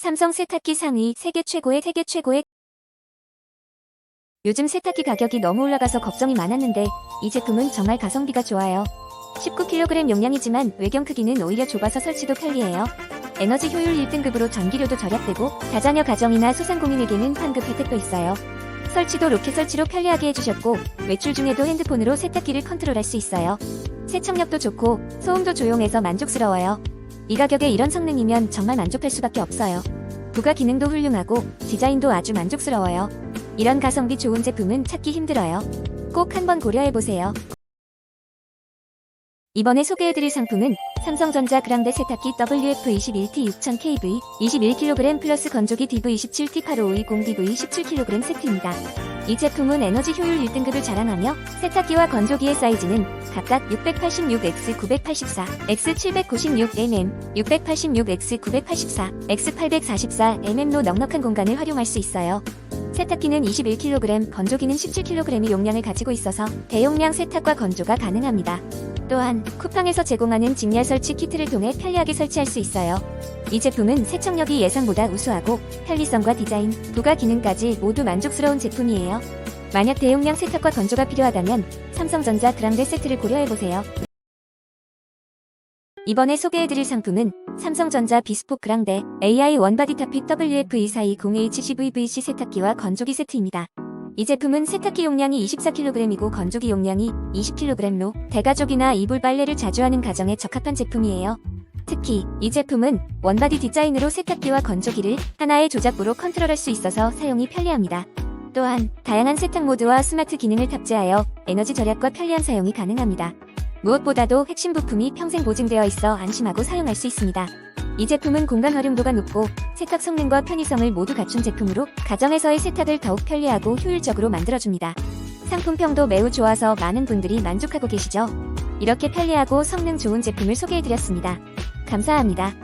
삼성 세탁기 상위 세계 최고의 세계 최고의 요즘 세탁기 가격이 너무 올라가서 걱정이 많았는데 이 제품은 정말 가성비가 좋아요. 19kg 용량이지만 외경 크기는 오히려 좁아서 설치도 편리해요. 에너지 효율 1등급으로 전기료도 절약되고 다자녀 가정이나 소상공인에게는 환급 혜택도 있어요. 설치도 로켓 설치로 편리하게 해주셨고 외출 중에도 핸드폰으로 세탁기를 컨트롤할 수 있어요. 세척력도 좋고 소음도 조용해서 만족스러워요. 이 가격에 이런 성능이면 정말 만족할 수밖에 없어요. 부가 기능도 훌륭하고 디자인도 아주 만족스러워요. 이런 가성비 좋은 제품은 찾기 힘들어요. 꼭 한번 고려해보세요. 이번에 소개해드릴 상품은 삼성전자 그랑데 세탁기 WF21T 6000kV 21kg 플러스 건조기 DV27T 8550DV 17kg 세트입니다. 이 제품은 에너지 효율 1등급을 자랑하며 세탁기와 건조기의 사이즈는 각각 686X984, X796mm, 686X984, X844mm로 넉넉한 공간을 활용할 수 있어요. 세탁기는 21kg, 건조기는 17kg의 용량을 가지고 있어서 대용량 세탁과 건조가 가능합니다. 또한 쿠팡에서 제공하는 직렬 설치 키트를 통해 편리하게 설치할 수 있어요. 이 제품은 세척력이 예상보다 우수하고 편리성과 디자인, 부가 기능까지 모두 만족스러운 제품이에요. 만약 대용량 세탁과 건조가 필요하다면 삼성전자 그랑데 세트를 고려해보세요. 이번에 소개해드릴 상품은 삼성전자 비스포 그랑데 AI 원바디 타핏 WF2420HCVVC 세탁기와 건조기 세트입니다. 이 제품은 세탁기 용량이 24kg이고 건조기 용량이 20kg로 대가족이나 이불 빨래를 자주 하는 가정에 적합한 제품이에요. 특히 이 제품은 원바디 디자인으로 세탁기와 건조기를 하나의 조작부로 컨트롤할 수 있어서 사용이 편리합니다. 또한 다양한 세탁 모드와 스마트 기능을 탑재하여 에너지 절약과 편리한 사용이 가능합니다. 무엇보다도 핵심 부품이 평생 보증되어 있어 안심하고 사용할 수 있습니다. 이 제품은 공간 활용도가 높고 세탁 성능과 편의성을 모두 갖춘 제품으로 가정에서의 세탁을 더욱 편리하고 효율적으로 만들어줍니다. 상품평도 매우 좋아서 많은 분들이 만족하고 계시죠? 이렇게 편리하고 성능 좋은 제품을 소개해드렸습니다. 감사합니다.